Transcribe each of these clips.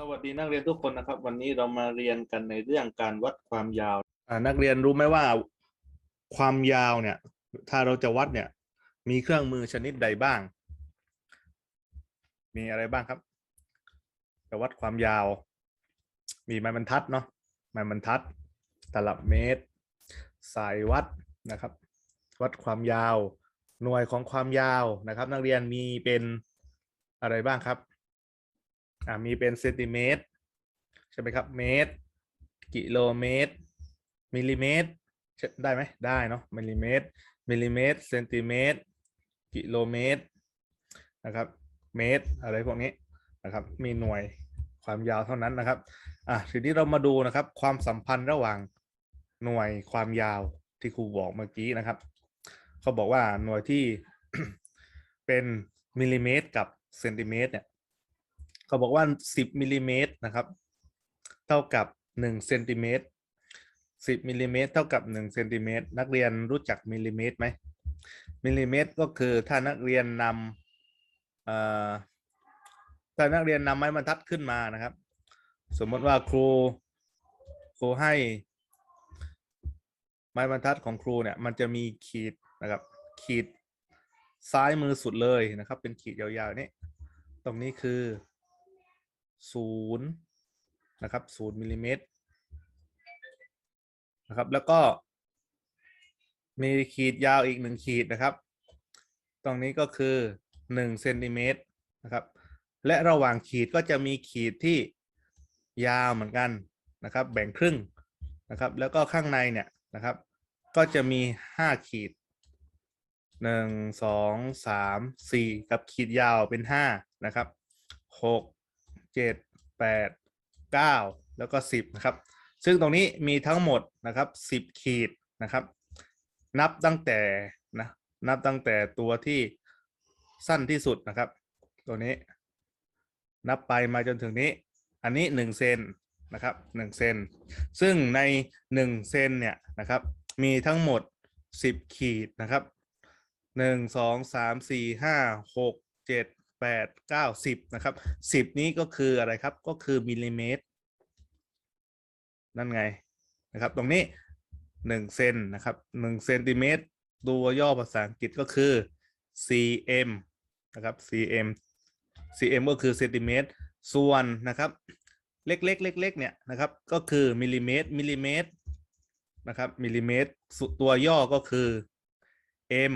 สวัสดีนักเรียนทุกคนนะครับ วันนี้เรามาเรียนกันในเรื่องการวัดความยาวอ่านักเรียนรู้ไหมว่า ความยาวเนี่ย ถ้าเราจะวัดเนี่ย มีเครื่องมือชนิดใดบ้าง มีอะไรบ้างครับ จะวัดความยาว มีไม้บรรทัดเนาะไม้บรรทัด ตลับเมตร สายวัดนะครับ วัดความยาว หน่วยของความยาวนะครับ นักเรียนมีเป็นอะไรบ้างครับ อ่ามีเป็นเซนติเมตรใช่ไหมครับเมตร กิโลเมตร มิลลิเมตรได้ไหมได้เนาะมิลลิเมตรมิลลิเมตรเซนติเมตร กิโลเมตรนะครับเมตรอะไรพวกนี้นะครับ มีหน่วยความยาวเท่านั้นนะครับอะทีนี้เรามาดูนะครับ ความสัมพันธ์ระหว่างหน่วยความยาวที่ครูบอกเมื่อกี้นะครับเขาบอกว่าหน่วยที่เป็นมิลลิเมตร กับเซนติเมตรเนี่ย เขาบอกว่า 10มิลลิเมตรนะครับ เท่ากับ1เซนติเมตร10มิลลิเมตรเท่ากับ1เซนติเมตรนักเรียนรู้จักมิลลิเมตรไหมมิลลิเมตรก็คือถ้านักเรียนนำถ้านักเรียนนำไม้บรรทัดขึ้นมานะครับ สมมติว่าครูครูให้ไม้บรรทัดของครูเนี่ยมันจะมีขีดนะครับ ขีดซ้ายมือสุดเลยนะครับ เป็นขีดยาวๆนี่ตรงนี้คือ ศูนย์นะครับศูนย์มิลลิเมตรนะครับ แล้วก็ มีขีดยาวอีกหนึ่งขีดนะครับ ตรงนี้ก็คือหนึ่งเซนติเมตรนะครับ และระหว่างขีดก็จะมีขีดที่ยาวเหมือนกันนะครับ แบ่งครึ่งนะครับ แล้วก็ข้างในเนี่ยนะครับ ก็จะมีห้าขีดหนึ่งสองสามสี่กับขีดยาวเป็นห้านะครับหก เจ็ดแปดเก้าแล้วก็สิบนะครับ ซึ่งตรงนี้มีทั้งหมดนะครับสิบขีดนะครับ นับตั้งแต่นะนับตั้งแต่ตัวที่สั้นที่สุดนะครับ ตัวนี้ นับไปมาจนถึงนี้ อันนี้หนึ่งเซนนะครับหนึ่งเซนซึ่งในหนึ่งเซนเนี่ยนะครับ มีทั้งหมดสิบขีดนะครับหนึ่งสองสามสี่ห้าหกเจ็ด แปดเก้าสิบนะครับสิบนี้ก็คืออะไรครับก็คือมิลลิเมตร นั่นไงนะครับ ตรงนี้หนึ่งเซนนะครับหนึ่งเซนติเมตรตัวย่อภาษาอังกฤษก็คือ cm นะครับ cm cm ก็คือเซนติเมตร ส่วนนะครับ เล็กๆเล็กๆเนี่ยนะครับ ก็คือมิลลิเมตรมิลลิเมตรนะครับมิลลิเมตรตัวย่อก็คือ m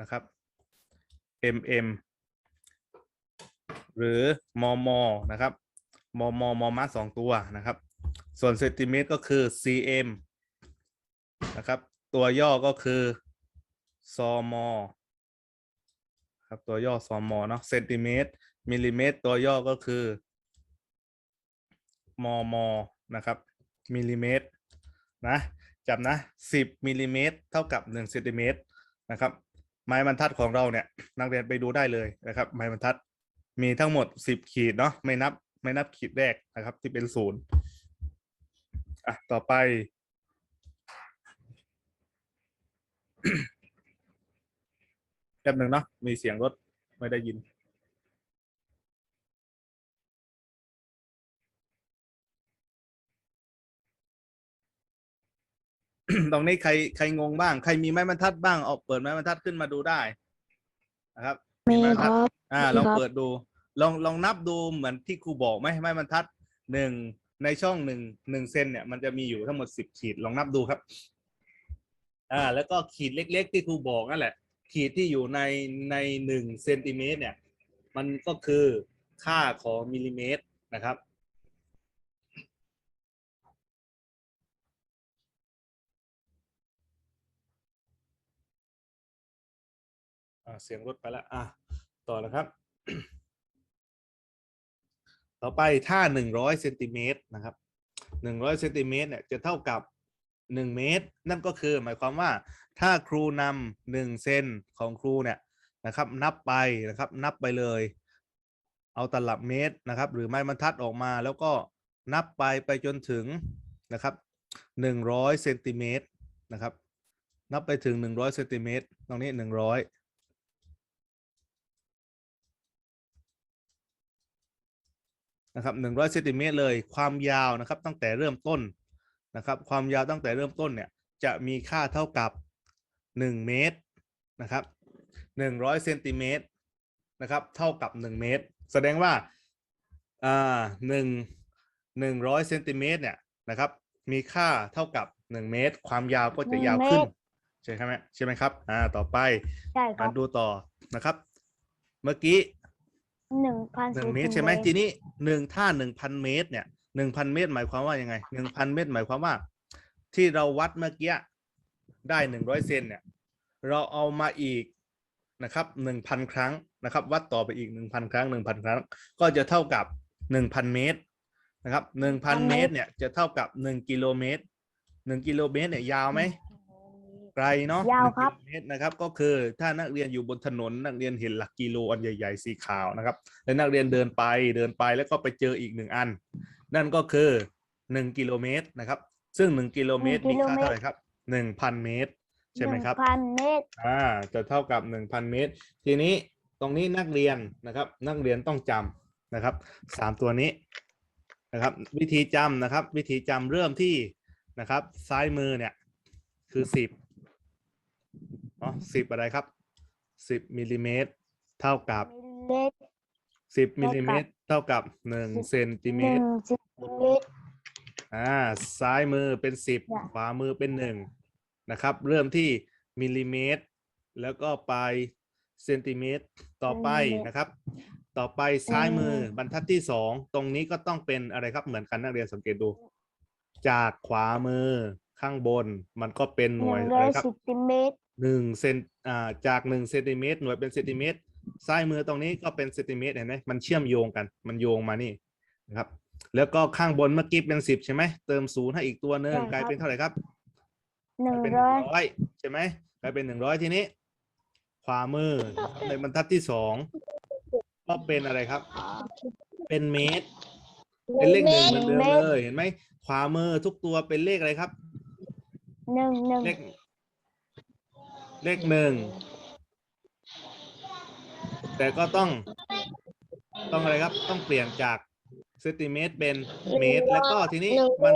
นะครับ mm หรือมมนะครับมมมมสองตัวนะครับ ส่วนเซนติเมตรก็คือ cm นะครับ ตัวย่อก็คือซมครับตัวย่อซมเนาะเซนติเมตรมิลลิเมตร ตัวย่อก็คือมมนะครับมิลลิเมตรนะจับนะ 10มิลลิเมตรเท่ากับ1เซนติเมตรนะครับ ไม้บรรทัดของเราเนี่ยนักเรียนไปดูได้เลยนะครับ ไม้บรรทัด มีทั้งหมด10ขีดเนาะไม่นับ ไม่นับขีดแรกนะครับ ที่เป็นศูนย์อะต่อไป แป๊บหนึ่งเนาะมีเสียงรถไม่ได้ยิน ตรงนี้ใครใครงงบ้าง ใครมีไม้บรรทัดบ้างเอาเปิดไม้บรรทัดขึ้นมาดูได้นะครับ มีไม้บรรคทัดรับ อ่ามีลองครับเปิดดู ลองลองนับดูเหมือนที่ครูบอกไหมไม้บรรทัดหนึ่งในช่องหนึ่งหนึ่งเซนเนี่ยมันจะมีอยู่ทั้งหมดสิบขีดลองนับดูครับ อ่า แล้วก็ขีดเล็ก ๆ ที่ครูบอกนั่นแหละ ขีดที่อยู่ในในหนึ่งเซนติเมตรเนี่ย มันก็คือค่าของมิลลิเมตรนะครับ เสียงรถไปแล้วอะต่อแล้วครับ ต่อไปถ้าหนึ่งร้อยเซนติเมตรนะครับหนึ่งร้อยเซนติเมตรเนี่ยจะเท่ากับหนึ่งเมตร นั่นก็คือหมายความว่าถ้าครูนำหนึ่งเซนของครูเนี่ยนะครับ นับไปนะครับ นับไปเลย เอาตลับเมตรนะครับ หรือไม้บรรทัดออกมา แล้วก็นับไปไปจนถึงนะครับหนึ่งร้อยเซนติเมตรนะครับ นับไปถึงหนึ่งร้อยเซนติเมตรตรงนี้หนึ่งร้อย นะครับหนึ่งร้อยเซนติเมตรเลยความยาวนะครับตั้งแต่เริ่มต้นนะครับความยาวตั้งแต่เริ่มต้นเนี่ยจะมีค่าเท่ากับหนึ่งเมตรนะครับหนึ่งร้อยเซนติเมตรนะครับเท่ากับหนึ่งเมตร แสดงว่าอ่าหนึ่งหนึ่งร้อยเซนติเมตรเนี่ยนะครับมีค่าเท่ากับหนึ่งเมตร ความยาวก็จะยาวขึ้นใช่ไหมใช่ไหมครับอ่าต่อไปใช่คมารับดูต่อนะครับ เมื่อกี้ หนึ่งพันหนึ่งเมตรใช่ไหมทีนี้หนึ่งถ้าหนึ่งพันเมตร เนี่ยหนึ่งพันเมตรหมายความว่ายังไงหนึ่งพันเมตรหมายความว่า ที่เราวัดเมื่อกี้ได้หนึ่งร้อยเซนเนี่ย เราเอามาอีกนะครับหนึ่งพันครั้งนะครับ วัดต่อไปอีกหนึ่งพันครั้งหนึ่งพันครั้ง ก็จะเท่ากับหนึ่งพันเมตรนะครับหนึ่งพันเมตรเนี่ยจะเท่ากับหนึ่งกิโลเมตรหนึ่งกิโลเมตรเนี่ยยาวไหม ไกลเนาะยาวหนึ่งครักิบโลเมตรนะครับ ก็คือถ้านักเรียนอยู่บนถนนนักเรียนเห็นหลักกิโลอันใหญ่ ๆ สีขาวนะครับ แล้วนักเรียนเดินไปเดินไปแล้วก็ไปเจออีกหนึ่งอัน นั่นก็คือหนึ่งกิโลเมตรนะครับ ซึ่งหนึ่งกิโลเมตรหนึ่มีงกิโลค่าเมตรเท่าไหร่ครับหนึ่งพันเมตร ใช่ไหมครับนึ่งพันเมตรอ่าจะเท่ากับหนึ่งพันเมตร ทีนี้ตรงนี้นักเรียนนะครับ นักเรียนต้องจำนะครับสามตัวนี้นะครับ วิธีจำนะครับ วิธีจำเริ่มที่นะครับ ซ้ายมือเนี่ยคือสิบ อ๋อสิบอะไรครับสิบมิลลิเมตรเท่ากับมิลลิเมตรสิบมิลลิเมตรเท่ากับหนึ่งเซนติเมหนึ่ตงรเซนติเมตร อ่าซ้ายมือเป็นสิบจ้ะ ขวามือเป็นหนึ่งนะครับ เริ่มที่มิลลิเมตร แล้วก็ไปเซนติเมตรต่อไปนะครับ ต่อไปซ้ายมือบรรทัดที่สองตรงนี้ก็ต้องเป็นอะไรครับเหมือนกันนักเรียนสังเกตดู จากขวามือข้างบนมันก็เป็นหหน่วยนึ่งอะร้ไรอยครับเซนติเมตร หนึ่งเซนอ่าจากหนึ่งเซนติเมตรหน่วยเป็นเซนติเมตรซ้ายมือตรงนี้ก็เป็นเซนติเมตรเห็นไหมมันเชื่อมโยงกันมันโยงมานี่นะครับ แล้วก็ข้างบนเมื่อกี้เป็นสิบใช่ไหมเติมศูนย์ให้อีกตัวหนึ่งใช่ครับ กลายเป็นเท่าไหร่ครับหนึ่งเป็นหร้นึ่องยร้อยใช่ไหมกลายเป็นหนึ่งร้อยทีนี้ ขวามือในบรรทัดที่สองก็เป็นอะไรครับ เป็นเมตร เป็นเลขหนึ่งเหมือนเดิมเลยเห็นไหมขวามือทุกตัวเป็นเลขอะไรครับ หนึ่งหนึ่งเลข เลขหนึ่ง แต่ก็ต้อง ต้องอะไรครับ ต้องเปลี่ยนจากเซนติเมตรเป็นเมตร แล้วก็ทีนี้มัน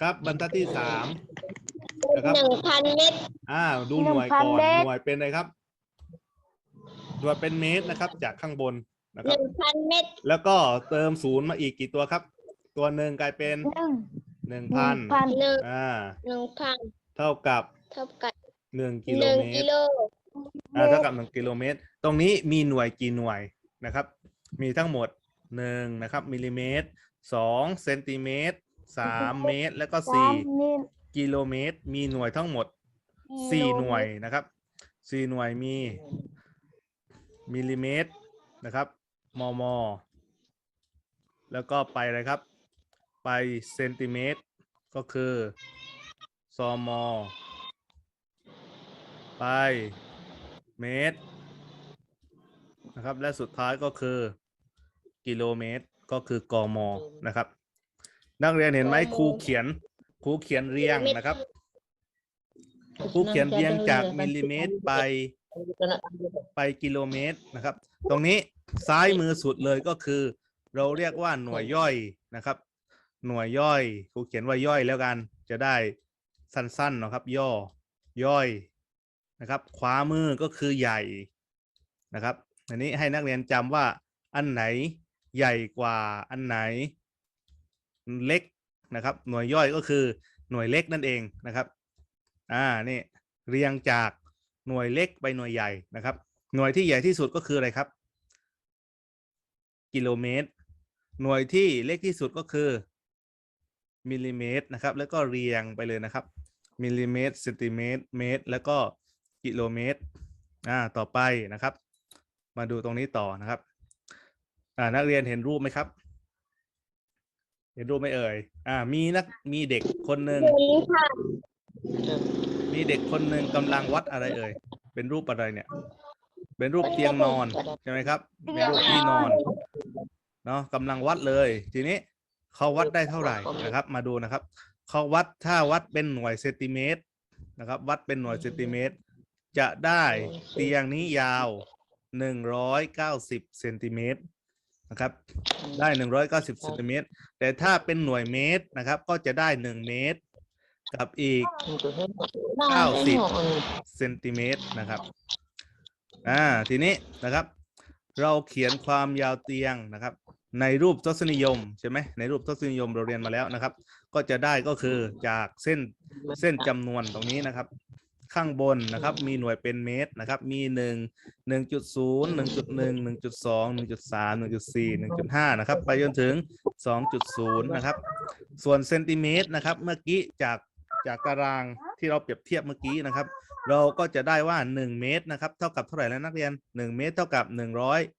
ครับบรรทัดที่สามนะครับหนึ่งพันเมตร อ่า ดูหน่วยก่อน หน่วยเป็นอะไรครับ หน่วยเป็นเมตรนะครับ จากข้างบนนะคหรับนึ่งพันเมตร แล้วก็เติมศูนย์มาอีกกี่ตัวครับ ตัวหนึ่งกลายเป็นหนึ่งหนึ่งหพันึ่นงพันหนึ่งอ่าหนึ่งพันเท่ากับ เท่ากับ หนึ่งกิหโลนึ่งเมตกิรโลอ่าเท่ากับหนึ่งกิโลเมตร ตรงนี้มีหน่วยกี่หน่วยนะครับ มีทั้งหมดหนึ่งนะครับมิลลิเมตรสองเซนติเมตรสามเมตร แล้วก็สาสี่มนิ้วกิโลเมตร มีหน่วยทั้งหมด สี่หน่วยนะครับสี่หน่วยมีมิลลิเมตรนะครับมม แล้วก็ไปอะไรครับ ไปเซนติเมตร ก็คือซม ไป เมตร นะครับ และสุดท้ายก็คือ กิโลเมตรก็คือกมนะครับ นักเรียนเห็นไหมครูเขียนครูเขียนเรียงนะครับครูเขียนเรียงจากมิลลิเมตรไปไปกิโลเมตรนะครับ ตรงนี้ซ้ายมือสุดเลยก็คือ เราเรียกว่าหน่วยย่อยนะครับ หน่วยย่อยครูเขียนว่าย่อยแล้วกัน จะได้สั้นๆเนาะครับ ย่อ ย่อย นะครับขวามือก็คือใหญ่นะครับอันนี้ให้นักเรียนจำว่าอันไหนใหญ่กว่าอันไหนเล็กนะครับ หน่วยย่อยก็คือหน่วยเล็กนั่นเองนะครับอ่านี่เรียงจากหน่วยเล็กไปหน่วยใหญ่นะครับ หน่วยที่ใหญ่ที่สุดก็คืออะไรครับ กิโลเมตร หน่วยที่เล็กที่สุดก็คือมิลลิเมตรนะครับ แล้วก็เรียงไปเลยนะครับมิลลิเมตรเซนติเมตรเมตร แล้วก็ กิโลเมตรอ่าต่อไปนะครับ มาดูตรงนี้ต่อนะครับอ่านักเรียนเห็นรูปไหมครับ เห็นรูปไหมเอ่ยอ่า มีนักมีเด็กคนหนึ่งนี้ค่ะมีเด็กคนหนึ่งกำลังวัดอะไรเอ่ยเป็นรูปอะไรเนี่ย เป็นรูปเตียงนอนใช่ไหมครับเป็นรูปที่นอนเนาะกำลังวัดเลย ทีนี้เขาวัดได้เท่าไหร่นะครับ มาดูนะครับเขาวัดถ้าวัดเป็นหน่วยเซนติเมตรนะครับ วัดเป็นหน่วยเซนติเมตร จะได้เตียงนี้ยาวหนึ่งร้อยเก้าสิบเซนติเมตรนะครับ ได้หนึ่งร้อยเก้าสิบเซนติเมตรแต่ถ้าเป็นหน่วยเมตรนะครับ ก็จะได้หนึ่งเมตร กับอีกเก้าสิบเซนติเมตรนะครับอ่าทีนี้นะครับ เราเขียนความยาวเตียงนะครับ ในรูปทศนิยมใช่ไหมในรูปทศนิยมเราเรียนมาแล้วนะครับ ก็จะได้ก็คือจากเส้นเส้นจำนวนตรงนี้นะครับ ข้างบนนะครับ มีหน่วยเป็นเมตรนะครับ มีหนึ่งหนึ่งจุดศูนย์หนึ่งจุดหนึ่งหนึ่งจุดสองหนึ่งจุดสามหนึ่งจุดสี่หนึ่งจุดห้านะครับ ไปจนถึงสองจุดศูนย์นะครับ ส่วนเซนติเมตรนะครับ เมื่อกี้จากจากตารางที่เราเปรียบเทียบเมื่อกี้นะครับ เราก็จะได้ว่า1เมตรนะครับ เท่ากับเท่าไหร่แล้วนักเรียน1เมตรเท่ากับ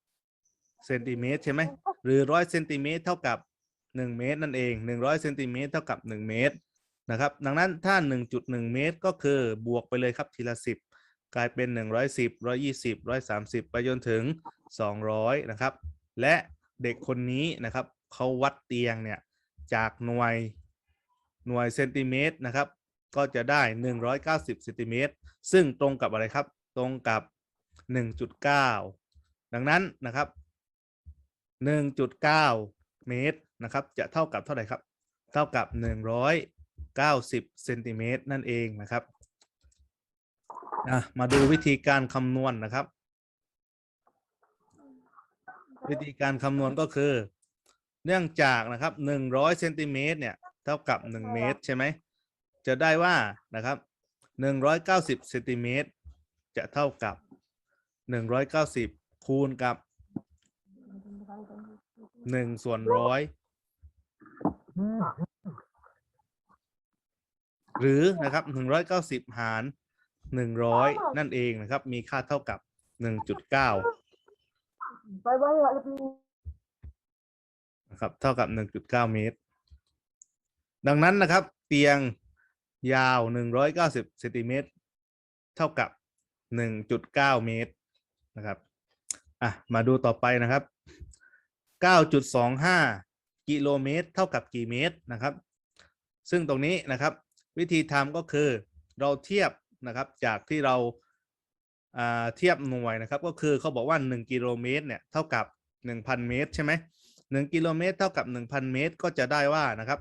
100เซนติเมตรใช่ไหมหรือร้อยเซนติเมตรเท่ากับ1เมตรนั่นเอง100เซนติเมตรเท่ากับ1เมตร นะครับ ดังนั้นถ้า 1.1 เมตรก็คือบวกไปเลยครับทีละ 10 กลายเป็น 110 120 130 ไปจนถึง 200 นะครับ และเด็กคนนี้นะครับเขาวัดเตียงเนี่ยจากหน่วยหน่วยเซนติเมตรนะครับ ก็จะได้ 190เซนติเมตรซึ่งตรงกับอะไรครับ ตรงกับ 1.9 ดังนั้นนะครับ 1.9 เมตรนะครับ จะเท่ากับเท่าไหร่ครับ เท่ากับ 100 190เซนติเมตรนั่นเองนะครับอะมาดูวิธีการคำนวณนะครับ วิธีการคำนวณก็คือ เนื่องจากนะครับ100เซนติเมตรเนี่ยเท่ากับ 1 เมตรใช่ไหมจะได้ว่านะครับ190เซนติเมตรจะเท่ากับ 190 คูณกับ 1 ส่วนร้อย หรือนะครับ190หาร100นั่นเองนะครับ มีค่าเท่ากับ1.9นะครับเท่ากับ1.9เมตร ดังนั้นนะครับ เตียงยาว190เซนติเมตรเท่ากับ1.9เมตรนะครับอะมาดูต่อไปนะครับ9.25กิโลเมตร เท่ากับกี่เมตรนะครับ ซึ่งตรงนี้นะครับ วิธีทำก็คือเราเทียบนะครับจากที่เราเทียบหน่วยนะครับ ก็คือเขาบอกว่า 1 กิโลเมตรเนี่ยเท่ากับ 1,000 เมตรใช่ไหม1กิโลเมตรเท่ากับ 1,000 เมตร ก็จะได้ว่านะครับ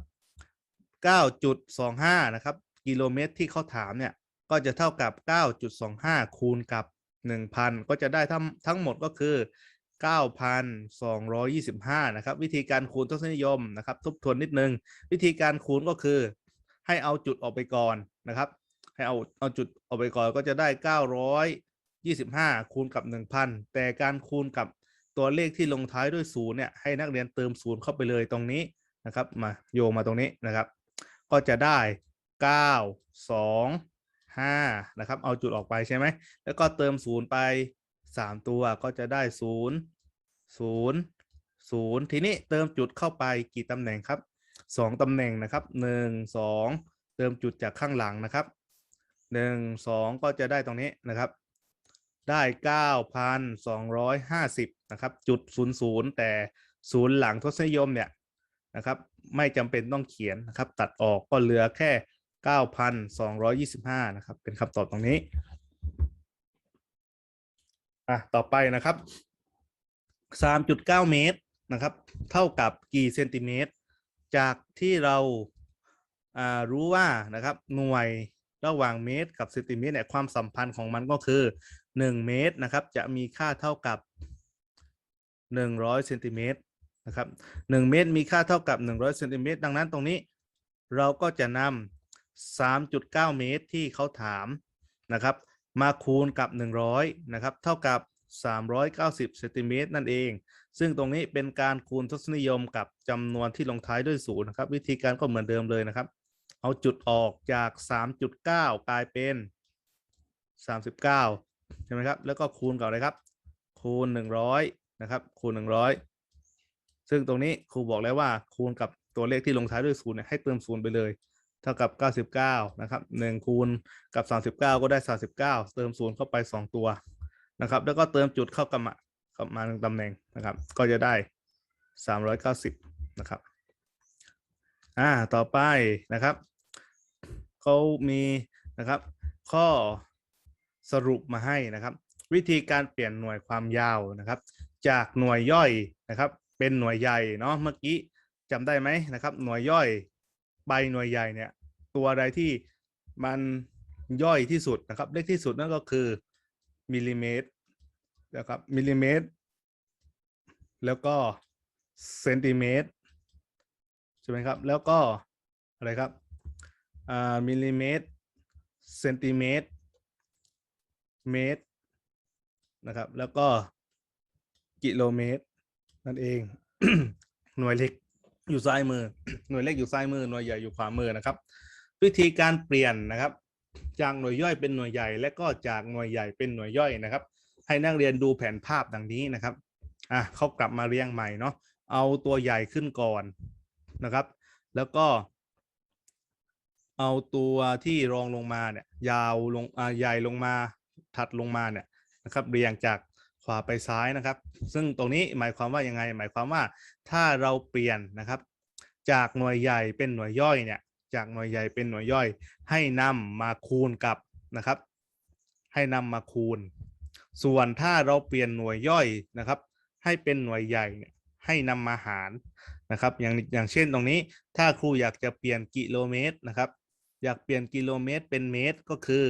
9.25 นะครับ กิโลเมตรที่เขาถามเนี่ยก็จะเท่ากับ 9.25 คูณกับ 1,000 ก็จะได้ทั้งทั้งหมดก็คือ 9,225 นะครับ วิธีการคูณทศนิยมนะครับ ทบทวนนิดนึง วิธีการคูณก็คือ ให้เอาจุดออกไปก่อนนะครับ ให้เอาเอาจุดออกไปก่อนก็จะได้ 925 คูณกับ 1,000 แต่การคูณกับตัวเลขที่ลงท้ายด้วยศูนย์เนี่ยให้นักเรียนเติมศูนย์เข้าไปเลยตรงนี้นะครับ มาโยงมาตรงนี้นะครับ ก็จะได้ 9 2 5นะครับ เอาจุดออกไปใช่ไหม แล้วก็เติมศูนย์ไป 3 ตัวก็จะได้ 0 0 0 ทีนี้เติมจุดเข้าไปกี่ตำแหน่งครับ 2 ตำแหน่งนะครับ 1 2 เติมจุดจากข้างหลังนะครับ 1 2 ก็จะได้ตรงนี้นะครับ ได้ 9,250 นะครับจุด00 แต่ศูนย์หลังทศนิยมเนี่ยนะครับ ไม่จำเป็นต้องเขียนนะครับ ตัดออกก็เหลือแค่ 9,225 นะครับ เป็นคำตอบตรงนี้อะต่อไปนะครับ 3.9 เมตรนะครับ เท่ากับกี่เซนติเมตร จากที่เราารู้ว่านะครับหน่วยระหว่างเมตรกับเซนติเมตรเนี่ยความสัมพันธ์ของมันก็คือ 1 เมตรนะครับ จะมีค่าเท่ากับ 100เซนติเมตรนะครับ1เมตรมีค่าเท่ากับ 100เซนติเมตรดังนั้นตรงนี้ เราก็จะนำ3.9 เมตรที่เขาถามนะครับ มาคูณกับ 100นะครับ เท่ากับ 390เซนติเมตรนั่นเอง ซึ่งตรงนี้เป็นการคูณทศนิยมกับจำนวนที่ลงท้ายด้วยศูนย์นะครับ วิธีการก็เหมือนเดิมเลยนะครับ เอาจุดออกจาก 3.9 กลายเป็น 39 ใช่ไหมครับ แล้วก็คูณกับอะไรครับ คูณ 100 นะครับ คูณ 100 ซึ่งตรงนี้ครูบอกแล้วว่าคูณกับตัวเลขที่ลงท้ายด้วยศูนย์เนี่ยให้เติมศูนย์ไปเลย เท่ากับ 99 นะครับ1คูณกับ 39 ก็ได้ 39 เติมศูนย์เข้าไป 2 ตัวนะครับ แล้วก็เติมจุดเข้ากับ มาหนึ่งตำแหน่งนะครับ ก็จะได้ 390 นะครับ อ่า ต่อไปนะครับเขามีนะครับ ข้อสรุปมาให้นะครับ วิธีการเปลี่ยนหน่วยความยาวนะครับ จากหน่วยย่อยนะครับ เป็นหน่วยใหญ่เนาะเมื่อกี้จำได้ไหมนะครับ หน่วยย่อยใบหน่วยใหญ่เนี่ย ตัวอะไรที่มันย่อยที่สุดนะครับ เล็กที่สุดนั่นก็คือมิลลิเมตร นะครับมิลลิเมตร แล้วก็เซนติเมตรใช่ไหมครับ แล้วก็อะไรครับอ่ามิลลิเมตรเซนติเมตรเมตรนะครับ แล้วก็กิโลเมตร นั่นเอง หน่วยเล็กอยู่ซ้ายมือ หน่วยเล็กอยู่ซ้ายมือหน่วยใหญ่อยู่ขวามือนะครับ วิธีการเปลี่ยนนะครับ จากหน่วยย่อยเป็นหน่วยใหญ่ และก็จากหน่วยใหญ่เป็นหน่วยย่อยนะครับ ให้นักเรียนดูแผนภาพดังนี้นะครับอะเขากลับมาเรียงใหม่เนาะเอาตัวใหญ่ขึ้นก่อนนะครับ แล้วก็ เอาตัวที่รองลงมาเนี่ยยาวลงอ่าใหญ่ลงมาถัดลงมาเนี่ยนะครับ เรียงจากขวาไปซ้ายนะครับ ซึ่งตรงนี้หมายความว่ายังไง หมายความว่าถ้าเราเปลี่ยนนะครับ จากหน่วยใหญ่เป็นหน่วยย่อยเนี่ยจากหน่วยใหญ่เป็นหน่วยย่อย ให้นำมาคูณกับนะครับ ให้นำมาคูณ ส่วนถ้าเราเปลี่ยนหน่วยย่อยนะครับ ให้เป็นหน่วยใหญ่เนี่ยให้นำมาหารนะครับ อย่างอย่างเช่นตรงนี้ ถ้าครูอยากจะเปลี่ยนกิโลเมตรนะครับ อยากเปลี่ยนกิโลเมตรเป็นเมตรก็คือ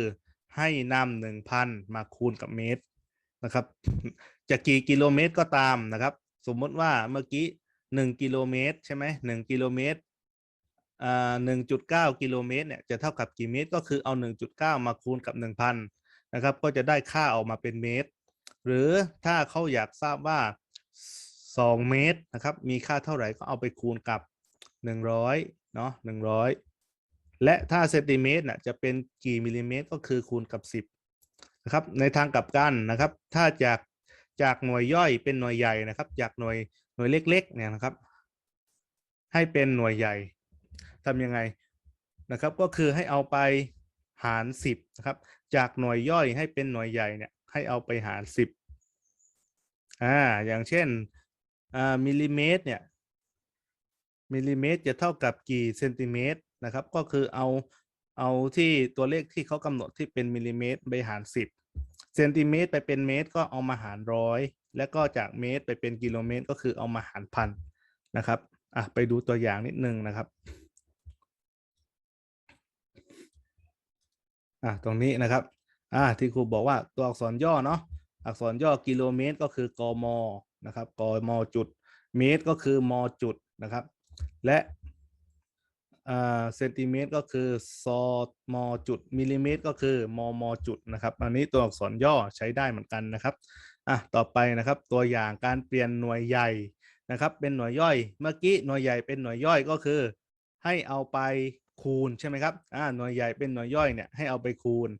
ให้นำหนึ่งพันมาคูณกับเมตรนะครับ จะกี่กิโลเมตรก็ตามนะครับ สมมติว่าเมื่อกี้หนึ่งกิโลเมตรใช่ไหมหนึ่งกิโลเมตรอ่าหนึ่งจุดเก้ากิโลเมตรเนี่ยจะเท่ากับกี่เมตรก็คือเอาหนึ่งจุดเก้ามาคูณกับหนึ่งพัน นะครับ ก็จะได้ค่าออกมาเป็นเมตร หรือถ้าเขาอยากทราบว่าสองเมตรนะครับ มีค่าเท่าไหร่ก็เอาไปคูณกับหนึ่งร้อยเนาะหนึ่งร้อยและถ้าเซนติเมตรน่ะจะเป็นกี่มิลลิเมตร ก็คือคูณกับสิบนะครับ ในทางกลับกันนะครับ ถ้าจากจากหน่วยย่อยเป็นหน่วยใหญ่นะครับ จากหน่วยหน่วยเล็ก ๆ เนี่ยนะครับ ให้เป็นหน่วยใหญ่ทำยังไงนะครับ ก็คือให้เอาไปหารสิบนะครับ จากหน่วยย่อยให้เป็นหน่วยใหญ่เนี่ยให้เอาไปหารสิบอ่าอย่างเช่นอ่ามิลลิเมตรเนี่ยมิลลิเมตรจะเท่ากับกี่เซนติเมตรนะครับ ก็คือเอาเอาที่ตัวเลขที่เขากำหนดที่เป็นมิลลิเมตรไปหารสิบเซนติเมตรไปเป็นเมตรก็เอามาหารร้อยแล้วก็จากเมตรไปเป็นกิโลเมตรก็คือเอามาหารพันนะครับอะไปดูตัวอย่างนิดนึงนะครับ อะตรงนี้นะครับ อ่าที่ครูบอกว่าตัวอักษรย่อเนาะอักษรย่อกิโลเมตรก็คือกมนะครับกมจุด เมตรก็คือมจุดนะครับ และอ่าเซนติเมตรก็คือซอมจุดมิลลิเมตรก็คือมมจุดนะครับ อันนี้ตัวอักษรย่อใช้ได้เหมือนกันนะครับอะต่อไปนะครับตัวอย่างการเปลี่ยนหน่วยใหญ่นะครับ เป็นหน่วยย่อย เมื่อกี้หน่วยใหญ่เป็นหน่วยย่อยก็คือ ให้เอาไป คูณใช่ไหมครับอ่าหน่วยใหญ่เป็นหน่วยย่อยเนี่ยให้เอาไปคูณ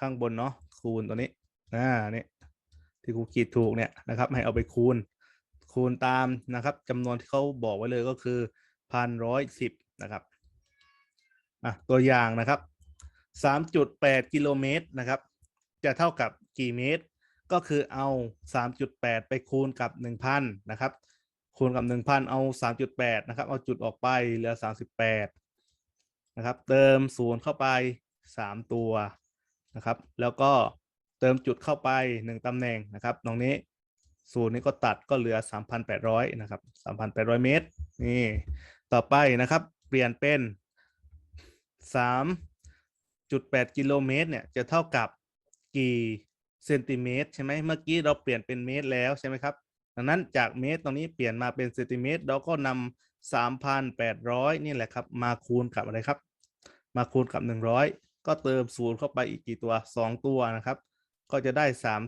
ข้างบนเนาะคูณตัวนี้อ่าเนี่ยที่ครูขีดถูกเนี่ยนะครับ ให้เอาไปคูณ คูณตามนะครับจำนวนที่เขาบอกไว้เลยก็คือพันร้อยสิบนะครับอะตัวอย่างนะครับสามจุดแปดกิโลเมตรนะครับ จะเท่ากับกี่เมตร ก็คือเอาสามจุดแปดไปคูณกับหนึ่งพันนะครับคูณกับหนึ่งพันเอาสามจุดแปดนะครับ เอาจุดออกไปเหลือสามสิบแปด นะครับ เติมศูนย์เข้าไปสามตัวนะครับ แล้วก็เติมจุดเข้าไปหนึ่งตำแหน่งนะครับ ตรงนี้ศูนย์นี้ก็ตัดก็เหลือ 3,800 นะครับ 3,800 เมตร นี่ ต่อไปนะครับ เปลี่ยนเป็น 3.8 กิโลเมตรเนี่ย จะเท่ากับกี่เซนติเมตรใช่ไหมเมื่อกี้เราเปลี่ยนเป็นเมตรแล้วใช่ไหมครับ ดังนั้นจากเมตรตรงนี้เปลี่ยนมาเป็นเซนติเมตร เราก็นำ3,800 นี่แหละครับ มาคูณกับอะไรครับ มาคูณกับ 100 ก็เติมศูนย์เข้าไปอีกกี่ตัว 2 ตัวนะครับ ก็จะได้ 3 8 0 0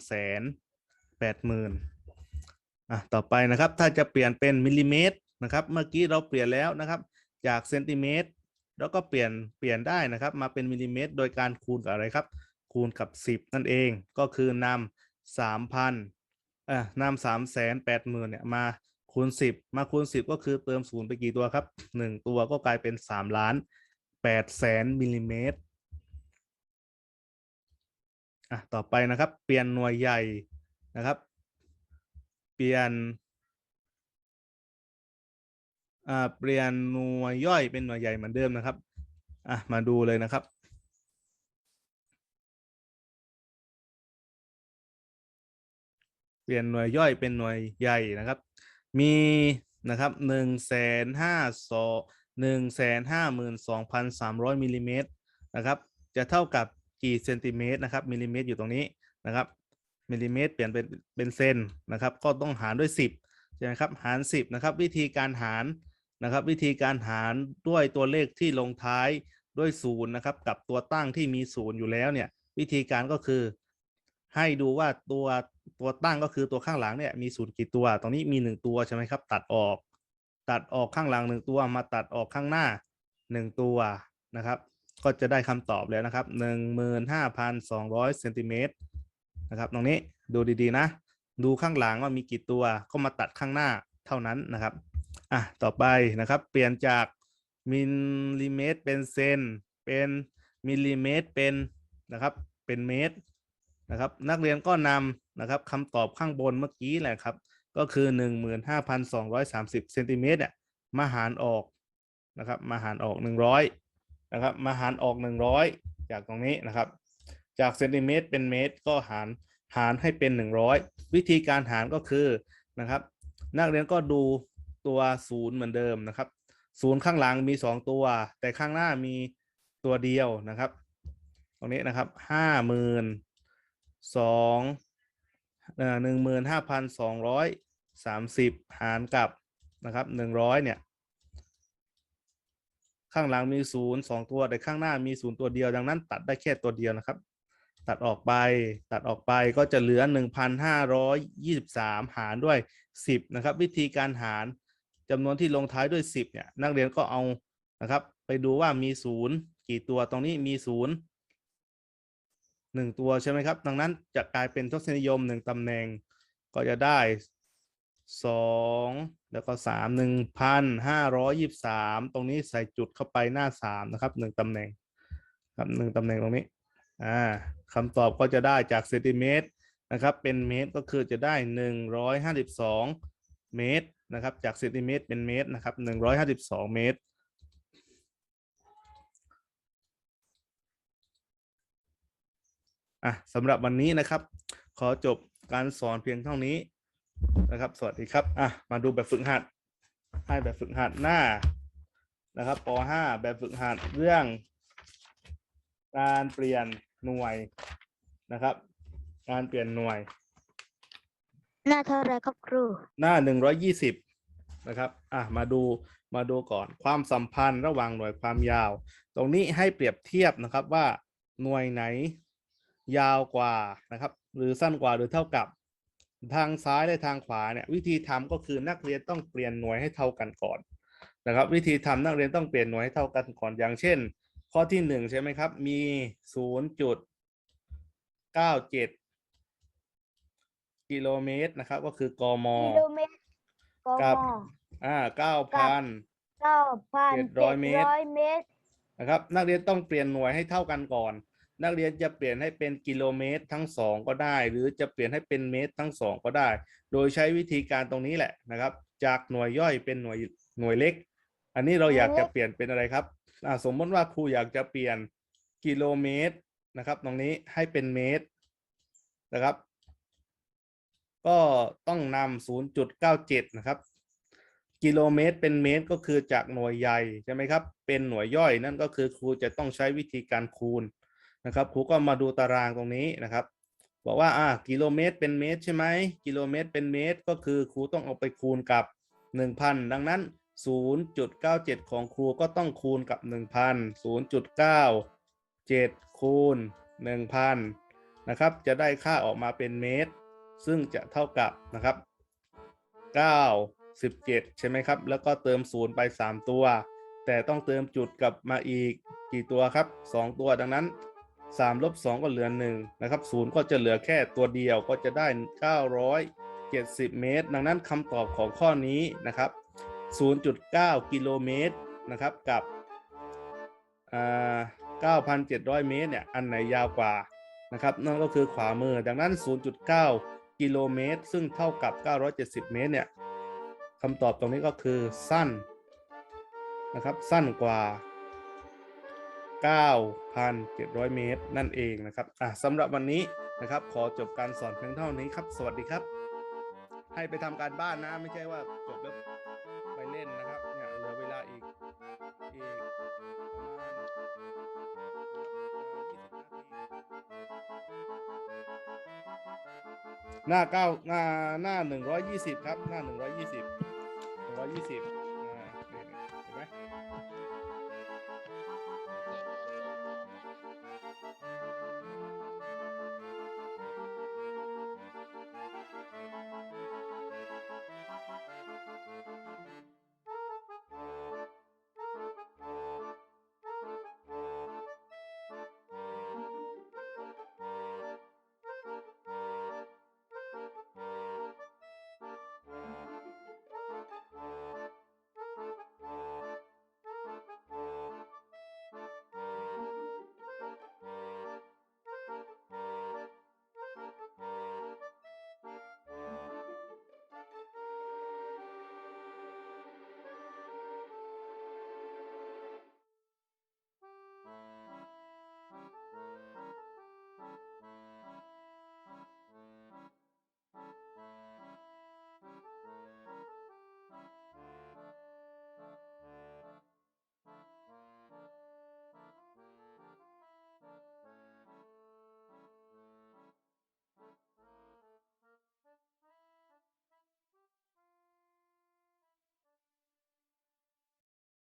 0 0อะต่อไปนะครับ ถ้าจะเปลี่ยนเป็นมิลลิเมตรนะครับ เมื่อกี้เราเปลี่ยนแล้วนะครับ จากเซนติเมตรแล้วก็เปลี่ยนเปลี่ยนได้นะครับ มาเป็นมิลลิเมตร โดยการคูณกับอะไรครับ คูณกับ 10 นั่นเองก็คือนำ3,000อ่อนำ3 8 0 0 0 0เนี่ยมาคูณ 10 มาคูณ 10 ก็คือเติมศูนย์ไปกี่ตัวครับ 1 ตัวก็กลายเป็น 3 ล้าน 8แสนมิลลิเมตรอะต่อไปนะครับ เปลี่ยนหน่วยใหญ่นะครับ เปลี่ยนอ่าเปลี่ยนหน่วยย่อยเป็นหน่วยใหญ่เหมือนเดิมนะครับอะมาดูเลยนะครับเปลี่ยนหน่วยย่อยเป็นหน่วยใหญ่นะครับ มีนะครับหนึ่งแสนห้าสอง หนึ่งแสนห้าหมื่นสองพันสามร้อยมิลลิเมตรนะครับ จะเท่ากับกี่เซนติเมตรนะครับมิลลิเมตรอยู่ตรงนี้นะครับมิลลิเมตรเปลี่ยนเป็นเป็นเซนนะครับ ก็ต้องหารด้วย 10ใช่ไหมครับหาร 10นะครับ วิธีการหารนะครับ วิธีการหารด้วยตัวเลขที่ลงท้ายด้วยศูนย์นะครับ กับตัวตั้งที่มีศูนย์อยู่แล้วเนี่ย วิธีการก็คือ ให้ดูว่าตัวตัวตั้งก็คือตัวข้างหลังเนี่ยมีศูนย์กี่ตัว ตรงนี้มีหนึ่งตัวใช่ไหมครับ ตัดออก ตัดออกข้างหลังหนึ่งตัวมาตัดออกข้างหน้าหนึ่งตัวนะครับ ก็จะได้คำตอบแล้วนะครับหนึ่งหมื่นห้าพันสองร้อยเซนติเมตรนะครับ ตรงนี้ดูดีๆนะ ดูข้างหลังว่ามีกี่ตัวก็มาตัดข้างหน้าเท่านั้นนะครับอะต่อไปนะครับ เปลี่ยนจากมิลลิเมตรเป็นเซนเป็นมิลลิเมตรเป็นนะครับเป็นเมตรนะครับ นักเรียนก็นำนะครับคำตอบข้างบนเมื่อกี้แหละครับ ก็คือ 15,230เซนติเมตรเนี่ยมาหารออกนะครับมาหารออก 100นะครับมาหารออก 100 จากตรงนี้นะครับ จากเซนติเมตรเป็นเมตรก็หารหารให้เป็น 100 วิธีการหารก็คือนะครับ นักเรียนก็ดูตัวศูนย์เหมือนเดิมนะครับศูนย์ข้างหลังมี 2 ตัว แต่ข้างหน้ามีตัวเดียวนะครับ ตรงนี้นะครับห้าหมื่นสอง หนึ่งหมื่นห้าพันสองร้อยสามสิบหารกับนะครับหนึ่งร้อยเนี่ย ข้างหลังมีศูนย์สองตัวแต่ข้างหน้ามีศูนย์ตัวเดียว ดังนั้นตัดได้แค่ตัวเดียวนะครับ ตัดออกไปตัดออกไปก็จะเหลือหนึ่งพันห้าร้อยยี่สิบสามหารด้วยสิบนะครับ วิธีการหารจำนวนที่ลงท้ายด้วยสิบเนี่ย นักเรียนก็เอานะครับ ไปดูว่ามีศูนย์กี่ตัวตรงนี้มีศูนย์ หนึ่งตัวใช่ไหมครับ ดังนั้นจะกลายเป็นทศนิยมหนึ่งตำแหน่ง ก็จะได้สองแล้วก็สามหนึ่งพันห้าร้อยยี่สิบสามตรงนี้ใส่จุดเข้าไปหน้าสามนะครับหนึ่งตำแหน่งครับหนึ่งตำแหน่งตรงนี้อ่าคำตอบก็จะได้จากเซนติเมตรนะครับเป็นเมตรก็คือจะได้หนึ่งร้อยห้าสิบสองเมตรนะครับจากเซนติเมตรเป็นเมตรนะครับหนึ่งร้อยห้าสิบสองเมตร อะสำหรับวันนี้นะครับ ขอจบการสอนเพียงเท่านี้นะครับ สวัสดีครับอะมาดูแบบฝึกหัด ให้แบบฝึกหัดหน้านะครับป .5 แบบฝึกหัดเรื่องการเปลี่ยนหน่วยนะครับ การเปลี่ยนหน่วย หน้าเท่าไรครับครู หน้าหนึ่งร้อยยี่สิบนะครับ อะ มาดู มาดูก่อน ความสัมพันธ์ระหว่างหน่วยความยาว ตรงนี้ให้เปรียบเทียบนะครับว่าหน่วยไหน ยาวกว่านะครับ หรือสั้นกว่าหรือเท่ากับ ทางซ้ายและทางขวาเนี่ยวิธีทำก็คือนักเรียนต้องเปลี่ยนหน่วยให้เท่ากันก่อนนะครับ วิธีทำนักเรียนต้องเปลี่ยนหน่วยให้เท่ากันก่อนอย่างเช่น ข้อที่หนึ่งใช่ไหมครับ มีศูนย์จุดเก้าเจ็ดกิโลเมตรนะครับ ก็คือกมกิโลเมตรกกับมอ่าเก้าพันเก้าพันเจ็เจ็ดดร้อยเมตรร้อยเมตรนะครับ นักเรียนต้องเปลี่ยนหน่วยให้เท่ากันก่อน นักเรียนจะเปลี่ยนให้เป็นกิโลเมตรทั้งสองก็ได้ หรือจะเปลี่ยนให้เป็นเมตรทั้งสองก็ได้ โดยใช้วิธีการตรงนี้แหละนะครับ จากหน่วยย่อยเป็นหน่วยหน่วยเล็ก อันนี้เราอยากจะเปลี่ยนเป็นอะไรครับสมมติว่าครูอยากจะเปลี่ยนกิโลเมตรนะครับ ตรงนี้ให้เป็นเมตรนะครับ ก็ต้องนำ0.97 นะครับกิโลเมตรเป็นเมตรก็คือจากหน่วยใหญ่ใช่ไหมครับ เป็นหน่วยย่อยนั่นก็คือครูจะต้องใช้วิธีการคูณ นะครับครูก็มาดูตารางตรงนี้นะครับ บอกว่าอ่ากิโลเมตรเป็นเมตรใช่ไหมกิโลเมตรเป็นเมตร ก็คือครูต้องเอาไปคูณกับ 1,000 ดังนั้น 0.97 ของครูก็ต้องคูณกับ 1,000 0.97 คูณ 1,000 นะครับ จะได้ค่าออกมาเป็นเมตร ซึ่งจะเท่ากับนะครับ 9 17 ใช่ไหมครับ แล้วก็เติม 0 ไป 3 ตัว แต่ต้องเติมจุดกลับมาอีกกี่ตัวครับ 2 ตัวดังนั้น 3ลบ2ก็เหลือ1นะครับ0ก็จะเหลือแค่ตัวเดียวก็จะได้ 970 เมตร ดังนั้นคำตอบของข้อนี้นะครับ 0.9 กิโลเมตรนะครับกับอ่า9,700 เมตรเนี่ยอันไหนยาวกว่านะครับนั่นก็คือขวามือดังนั้น 0.9 กิโลเมตร ซึ่งเท่ากับ 970 เมตรเนี่ยคำตอบตรงนี้ก็คือสั้นนะครับสั้นกว่า 9,700 เมตร นั่นเองนะครับอะสำหรับวันนี้นะครับ ขอจบการสอนเพียงเท่านี้ครับ สวัสดีครับ ให้ไปทำการบ้านนะ ไม่ใช่ว่าจบแล้วไปเล่นนะครับ เนี่ยเหลือเวลาอีกอีกประมาณ20นาทีหน้าเก้าหน้าหน้าหนึ่งร้อยยี่สิบครับ หน้าหนึ่งร้อยยี่สิบหนึ่งร้อยยี่สิบ